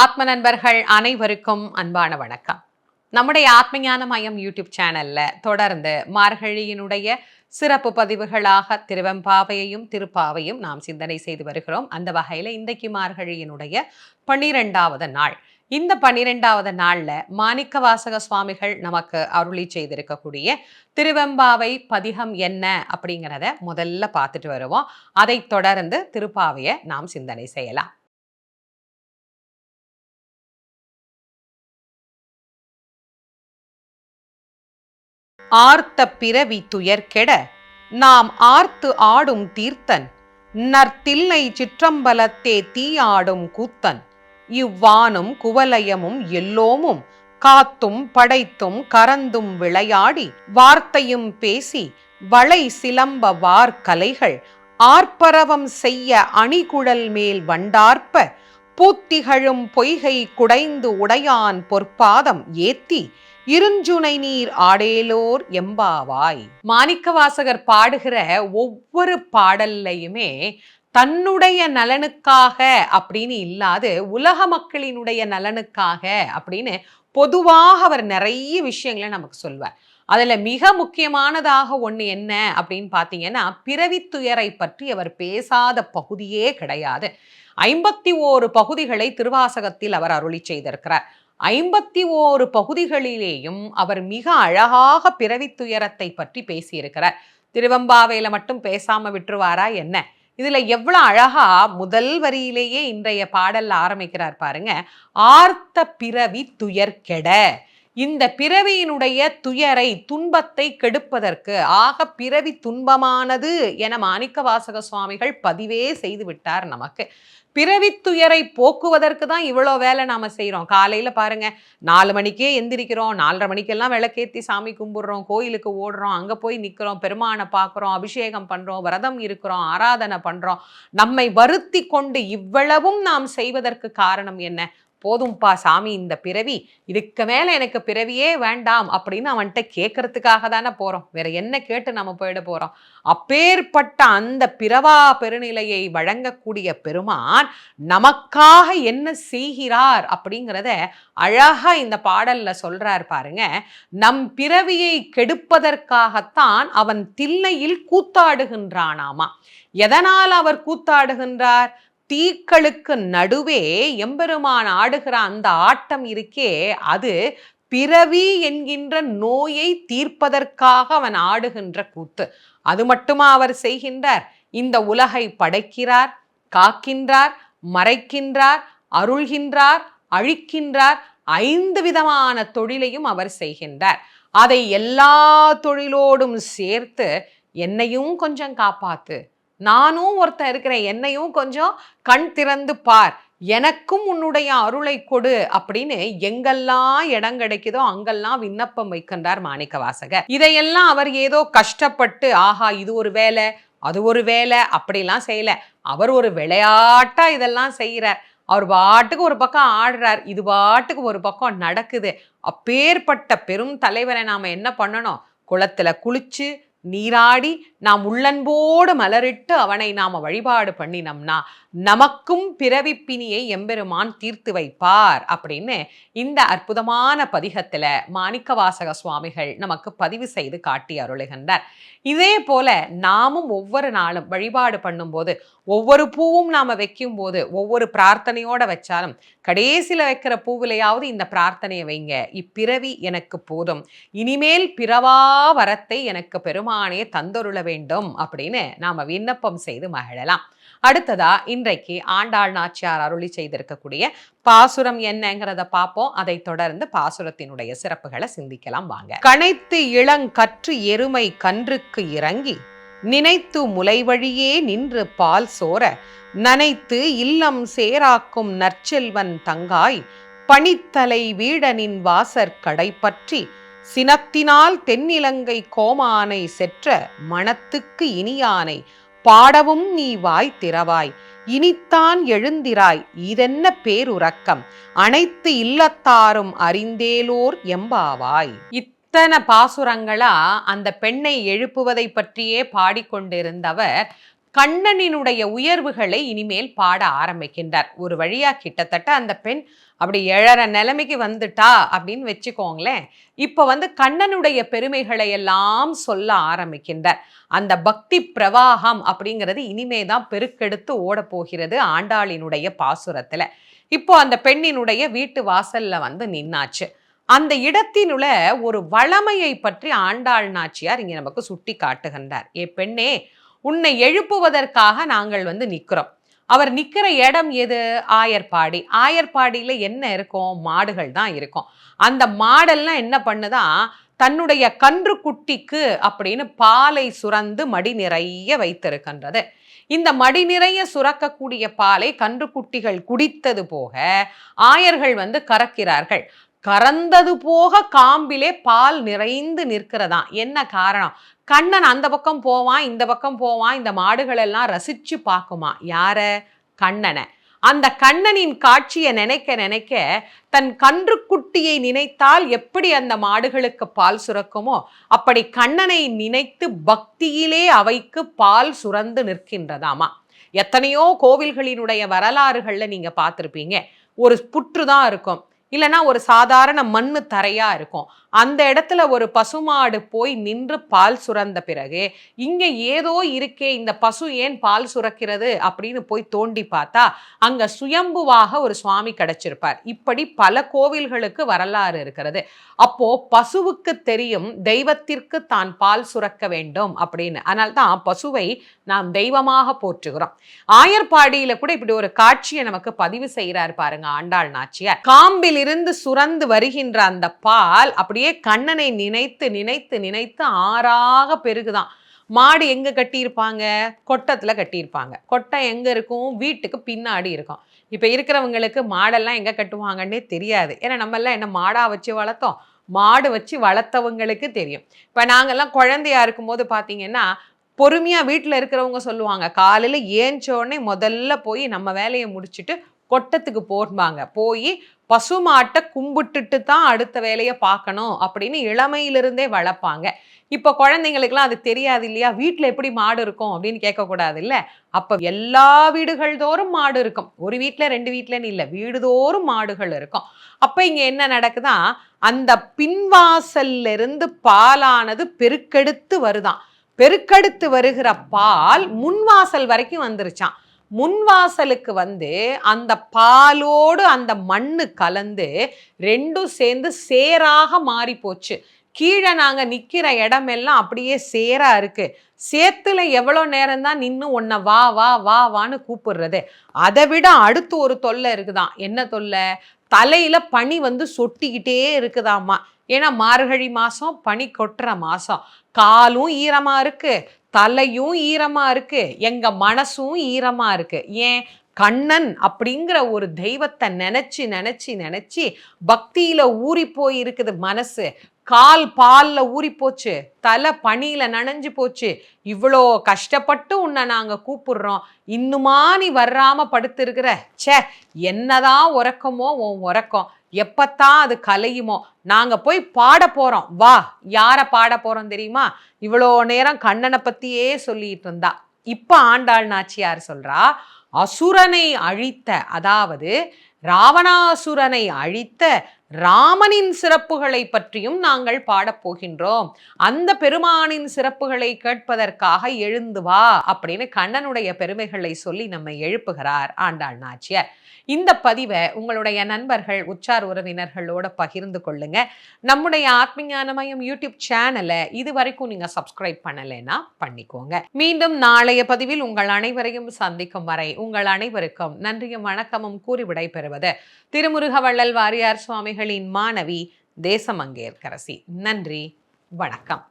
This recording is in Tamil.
ஆத்ம நண்பர்கள் அனைவருக்கும் அன்பான வணக்கம். நம்முடைய ஆத்மஞான மயம் யூடியூப் சேனல்ல தொடர்ந்து மார்கழியினுடைய சிறப்பு பதிவுகளாக திருவெம்பாவையையும் திருப்பாவையும் நாம் சிந்தனை செய்து வருகிறோம். அந்த வகையில இன்றைக்கு மார்கழியினுடைய பன்னிரெண்டாவது நாள். இந்த பன்னிரெண்டாவது நாள்ல மாணிக்க வாசக சுவாமிகள் நமக்கு அருளி செய்திருக்கக்கூடிய திருவெம்பாவை பதிகம் என்ன அப்படிங்கிறத முதல்ல பார்த்துட்டு வருவோம். அதைத் தொடர்ந்து திருப்பாவையை நாம் சிந்தனை செய்யலாம். ஆர்த்த பிறவி துயர்கெட நாம் ஆர்த்து ஆடும் தீர்த்தன் நற்தில்லை சிற்றம்பலத்தே தீயாடும் கூத்தன். இவ்வானும் குவலயமும் எல்லோமும் காத்தும் படைத்தும் கரந்தும் விளையாடி வார்த்தையும் பேசி வளை சிலம்ப வார்கலைகள் ஆர்ப்பரவம் செய்ய அணிகுழல் மேல் வண்டார்ப்ப பூத்திகழும் பொய்கை குடைந்து உடையான் பொற்பாதம் ஏத்தி இருஞ்சுனை நீர் ஆடேலோர் எம்பாவாய். மாணிக்கவாசகர் பாடுகிற ஒவ்வொரு பாடல்லையுமே தன்னுடைய நலனுக்காக அப்படின்னு இல்லாது உலக மக்களினுடைய நலனுக்காக அப்படின்னு பொதுவாக அவர் நிறைய விஷயங்களை நமக்கு சொல்வார். அதுல மிக முக்கியமானதாக ஒண்ணு என்ன அப்படின்னு பார்த்தீங்கன்னா பிறவித்துயரை பற்றி அவர் பேசாத பகுதியே கிடையாது. ஐம்பத்தி ஓரு பகுதிகளை திருவாசகத்தில் அவர் அருளி செய்திருக்கிறார். ஐம்பத்தி ஓரு பகுதிகளிலேயும் அவர் மிக அழகாக பிறவித்துயரத்தை பற்றி பேசியிருக்கிறார். திருவம்பாவையில மட்டும் பேசாம விட்டுருவாரா என்ன? இதுல எவ்வளவு அழகா முதல் வரியிலேயே இன்றைய பாடல் ஆரம்பிக்கிறார் பாருங்க. ஆர்த்த பிறவி துயர் கெட இந்த பிறவியினுடைய துயரை துன்பத்தை கெடுப்பதற்கு ஆக பிறவி துன்பமானது என மாணிக்க வாசக சுவாமிகள் பதிவே செய்து விட்டார் நமக்கு. பிறவி துயரை போக்குவதற்கு தான் இவ்வளோ வேலை நாம் செய்கிறோம் காலையில் பாருங்க நாலு மணிக்கே எந்திரிக்கிறோம் நாலரை மணிக்கெல்லாம் விளக்கேற்றி சாமி கும்பிட்றோம் கோயிலுக்கு ஓடுறோம் அங்கே போய் நிற்கிறோம் பெருமானை பார்க்குறோம் அபிஷேகம் பண்ணுறோம் விரதம் இருக்கிறோம் ஆராதனை பண்ணுறோம் நம்மை வருத்தி கொண்டு இவ்வளவும் நாம் செய்வதற்கு காரணம் என்ன? போதும்பா சாமி இந்த பிறவி இதுக்கு மேலே எனக்கு பிறவியே வேண்டாம் அப்படின்னு அவன்கிட்ட கேட்கறதுக்காக தானே போகிறோம் வேற என்ன கேட்டு நம்ம போயிட போகிறோம் அப்பேற்பட்ட அந்த பிறவா பெருநிலையை வழங்கக்கூடிய பெருமான் நமக்காக என்ன செய்கிறார் அப்படிங்கிறத அழகாக இந்த பாடலில் சொல்கிறார் பாருங்க. நம் பிறவியை கெடுப்பதற்காகத்தான் அவன் தில்லையில் கூத்தாடுகின்றானாமா. எதனால் அவர் கூத்தாடுகின்றார்? தீக்களுக்கு நடுவே எம்பெருமான் ஆடுகிற அந்த ஆட்டம் இருக்கே அது பிறவி என்கின்ற நோயை தீர்ப்பதற்காக அவன் ஆடுகின்ற கூத்து. அது மட்டுமா அவர் செய்கின்றார்? இந்த உலகை படைக்கிறார் காக்கின்றார் மறைக்கின்றார் அருள்கின்றார் அழிக்கின்றார் ஐந்து விதமான தொழிலையும் அவர் செய்கின்றார். அதை எல்லா தொழிலோடும் சேர்த்து என்னையும் கொஞ்சம் காப்பாத்து. நானும் ஒருத்தன் இருக்கிறேன். என்னையும் கொஞ்சம் கண் திறந்து பார். எனக்கும் உன்னுடைய அருளை கொடு அப்படின்னு எங்கெல்லாம் இடம் கிடைக்குதோ அங்கெல்லாம் விண்ணப்பம் வைக்கின்றார் மாணிக்க வாசகர் இதையெல்லாம் அவர் ஏதோ கஷ்டப்பட்டு ஆஹா இது ஒரு வேலை அது ஒரு வேலை அப்படிலாம் செய்யல. அவர் ஒரு விளையாட்டா இதெல்லாம் செய்கிறார் அவர் பாட்டுக்கு ஒரு பக்கம் ஆடுறார். இது பாட்டுக்கு ஒரு பக்கம் நடக்குது. அப்பேற்பட்ட பெரும் தலைவரை நாம என்ன பண்ணணும்? குளத்துல குளிச்சு நீராடி நாம் உள்ளன்போடு மலரிட்டு அவனை நாம வழிபாடு பண்ணினோம்னா நமக்கும் பிறவிப்பினியை எம்பெருமான் தீர்த்து வைப்பார் அப்படின்னு இந்த அற்புதமான பதிகத்துல மாணிக்க வாசக சுவாமிகள் நமக்கு பதிவு செய்து காட்டி அருளுகின்றார். இதே போல நாமும் ஒவ்வொரு நாளும் வழிபாடு பண்ணும்போது ஒவ்வொரு பூவும் நாம வைக்கும் போது ஒவ்வொரு பிரார்த்தனையோட வச்சாலும் கடைசியில வைக்கிற பூவிலையாவது இந்த பிரார்த்தனையை வைங்க. இப்பிறவி எனக்கு போதும். இனிமேல் பிறவா வரத்தை எனக்கு பெருமானே தந்தொருள வேண்டும் அப்படின்னு நாம விண்ணப்பம் செய்து மகிழலாம். அடுத்ததா இன்றைக்கு ஆண்டாள் நாச்சியார் அருளி செய்திருக்கக்கூடிய பாசுரம் என்னங்கிறத பார்ப்போம். அதை தொடர்ந்து பாசுரத்தினுடைய சிறப்புகளை சிந்திக்கலாம் வாங்க. கனைத்து இளங்கற்று எருமை கன்றுக்கு இறங்கி நினைத்து முலைவழியே நின்று பால் சோர நனைத்து இல்லம் சேராக்கும் நற்செல்வன் தங்காய் பனித்தலை வீடனின் வாசற் கடைப்பற்றி சினத்தினால் தென்னிலங்கை கோமானை செற்ற மனத்துக்கு இனியானை பாடவும் நீ வாய் திறவாய். இனித்தான் எழுந்திராய். இதென்ன பேருறக்கம்? அனைத்து இல்லத்தாரும் அறிந்தேலோர் எம்பாவாய். இத்தனை பாசுரங்களா அந்த பெண்ணை எழுப்புவதை பற்றியே பாடிக்கொண்டிருந்தவர் கண்ணனினுடைய உயர்வுகளை இனிமேல் பாட ஆரம்பிக்கின்றார். ஒரு வழியா கிட்டத்தட்ட அந்த பெண் அப்படி எழற நிலைமைக்கு வந்துட்டா அப்படின்னு வச்சுக்கோங்களேன். இப்போ வந்து கண்ணனுடைய பெருமைகளை எல்லாம் சொல்ல ஆரம்பிக்கின்றார். அந்த பக்தி பிரவாகம் அப்படிங்கிறது இனிமே தான் பெருக்கெடுத்து ஓடப்போகிறது ஆண்டாளினுடைய பாசுரத்தில். இப்போ அந்த பெண்ணினுடைய வீட்டு வாசல்ல வந்து நின்னாச்சு. அந்த இடத்தினுள்ள ஒரு வளமையை பற்றி ஆண்டாள் நாச்சியார் இங்கே நமக்கு சுட்டி காட்டுகின்றார் ஏ பெண்ணே உன்னை எழுப்புவதற்காக நாங்கள் வந்து நிற்கிறோம் அவர் நிற்கிற இடம் எது? ஆயர்பாடி. ஆயர்பாடியில் என்ன இருக்கும்? மாடுகள் தான் இருக்கும். அந்த மாடெல்லாம் என்ன பண்ணுதான் தன்னுடைய கன்று குட்டிக்கு அப்படின்னு பாலை சுரந்து மடி நிறைய வைத்திருக்கின்றது. இந்த மடி நிறைய சுரக்கக்கூடிய பாலை கன்றுக்குட்டிகள் குடித்தது போக ஆயர்கள் வந்து கறக்கிறார்கள். கறந்தது போக காம்பிலே பால் நிறைந்து நிற்கிறதா என்ன காரணம்? கண்ணன் அந்த பக்கம் போவான் இந்த பக்கம் போவான் இந்த மாடுகள் எல்லாம் ரசிச்சு பார்க்குமா யார? கண்ணனை. அந்த கண்ணனின் காட்சியை நினைக்க நினைக்க தன் கன்றுக்குட்டியை நினைத்தால் எப்படி அந்த மாடுகளுக்கு பால் சுரக்குமோ அப்படி கண்ணனை நினைத்து பக்தியிலே அவைக்கு பால் சுரந்து நிற்கின்றதாமா. எத்தனையோ கோவில்களினுடைய வரலாறுகளில் நீங்கள் பார்த்துருப்பீங்க. ஒரு புற்று தான் இருக்கும். இல்லைன்னா ஒரு சாதாரண மண் தரையாக இருக்கும். அந்த இடத்துல ஒரு பசுமாடு போய் நின்று பால் சுரந்த பிறகு இங்கே ஏதோ இருக்கே இந்த பசு ஏன் பால் சுரக்கிறது அப்படின்னு போய் தோண்டி பார்த்தா அங்கே சுயம்புவாக ஒரு சுவாமி கிடைச்சிருப்பார். இப்படி பல கோவில்களுக்கு வரலாறு இருக்கிறது. அப்போ பசுவுக்கு தெரியும் தெய்வத்திற்கு தான் பால் சுரக்க வேண்டும் அப்படின்னு. அதனால தான் பசுவை நாம் தெய்வமாக போற்றுகிறோம். ஆயர்பாடியில் கூட இப்படி ஒரு காட்சியை நமக்கு பதிவு செய்கிறார் பாருங்க ஆண்டாள் நாச்சியார். காம்பில் இருந்து சுரந்து வருகின்ற அந்த பால் அப்படியே கண்ணனை நினைத்து நினைத்து நினைத்து ஆறாக பெருகுதான். மாடு எங்க கட்டியிருப்பாங்க? கொட்டத்துல கட்டியிருப்பாங்க. கொட்டை எங்க இருக்கும்? வீட்டுக்கு பின்னாடி இருக்கும். இப்ப இருக்கிறவங்களுக்கு மாடெல்லாம் எங்க கட்டுவாங்கன்னே தெரியாது. ஏன்னா நம்ம எல்லாம் என்ன மாடா வச்சு வளர்த்தோம்? மாடு வச்சு வளர்த்தவங்களுக்கு தெரியும். இப்ப நாங்கெல்லாம் குழந்தையா இருக்கும்போது பாத்தீங்கன்னா பொறுமையாக வீட்டில் இருக்கிறவங்க சொல்லுவாங்க காலையில் ஏஞ்சோடனே முதல்ல போய் நம்ம வேலையை முடிச்சுட்டு கொட்டத்துக்கு போடுவாங்க போய் பசுமாட்டை கும்பிட்டுட்டு தான் அடுத்த வேலையை பார்க்கணும் அப்படின்னு இளமையிலிருந்தே வளர்ப்பாங்க. இப்போ குழந்தைங்களுக்குலாம் அது தெரியாது இல்லையா? வீட்டில் எப்படி மாடு இருக்கும் அப்படின்னு கேட்கக்கூடாது இல்லை அப்போ எல்லா வீடுகள் தோறும் மாடு இருக்கும். ஒரு வீட்டில் ரெண்டு வீட்டிலன்னு இல்லை. வீடுதோறும் மாடுகள் இருக்கும். அப்போ இங்கே என்ன நடக்குதா? அந்த பின்வாசல்ல இருந்து பாலானது பெருக்கெடுத்து வருதான். பெருக்கெடுத்து வருகிற பால் முன்வாசல் வரைக்கும் வந்துருச்சான் முன்வாசலுக்கு வந்து அந்த பாலோடு அந்த மண்ணு கலந்து ரெண்டும் சேர்ந்து சேராக மாறி போச்சு கீழே நாங்கள் நிற்கிற இடமெல்லாம் அப்படியே சேராக இருக்குது சேத்துல எவ்வளோ நேரம் தான் நின்று உன்னை வா வா வா வான்னு கூப்பிடுறது. அதை விட அடுத்து ஒரு தொல்லை இருக்குதான். என்ன தொல்லை? தலையில் பனி வந்து சொட்டிக்கிட்டே இருக்குதாம்மா. ஏன்னா மார்கழி மாதம் பனி கொட்டுற மாதம் காலும் ஈரமாக இருக்குது தலையும் ஈரமா இருக்கு எங்க மனசும் ஈரமா இருக்கு. ஏன்? கண்ணன் அப்படிங்கிற ஒரு தெய்வத்தை நினச்சி நினச்சி நினச்சி பக்தியில் ஊறி போய் இருக்குது மனசு. கால் பாலில் ஊறி போச்சு தலை பனியில் நனைஞ்சு போச்சு. இவ்வளோ கஷ்டப்பட்டு உன்னை நாங்கள் கூப்பிடுறோம். இன்னுமா நீ வர்றாம படுத்துருக்குற? சே என்னதான் உறக்கமோ உன் உறக்கம். எப்பத்தான் அது கலையுமோ நாங்க போய் பாட போறோம். வா யார பாட போறோம் தெரியுமா? இவ்வளோ நேரம் கண்ணனை பத்தியே சொல்லிட்டு இருந்தா. இப்ப ஆண்டாள் நாச்சியார் சொல்றா அசுரனை அழித்த அதாவது ராவணாசுரனை அழித்த ராமனின் சிறப்புகளை பற்றியும் நாங்கள் பாடப்போகின்றோம் அந்த பெருமானின் சிறப்புகளை கேட்பதற்காக எழுந்து வா அப்படின்னு கண்ணனுடைய பெருமைகளை சொல்லி நம்மை எழுப்புகிறார் ஆண்டாள் நாச்சியார். இந்த பதிவை உங்களுடைய நண்பர்கள் உச்சார் உறவினர்களோட பகிர்ந்து கொள்ளுங்க. நம்முடைய ஆத்மஞானமயம் யூடியூப் சேனலை இது வரைக்கும் நீங்க சப்ஸ்கிரைப் பண்ணலைன்னா பண்ணிக்கோங்க. மீண்டும் நாளைய பதிவில் உங்கள் அனைவரையும் சந்திக்கும் வரை உங்கள் அனைவருக்கும் நன்றியும் வணக்கமும் கூறி விடைபெறும் வருவது திருமுருகவள்ளல் வாரியார் சுவாமிகளின் மாணவி தேசமங்கேற்கரசி. நன்றி. வணக்கம்.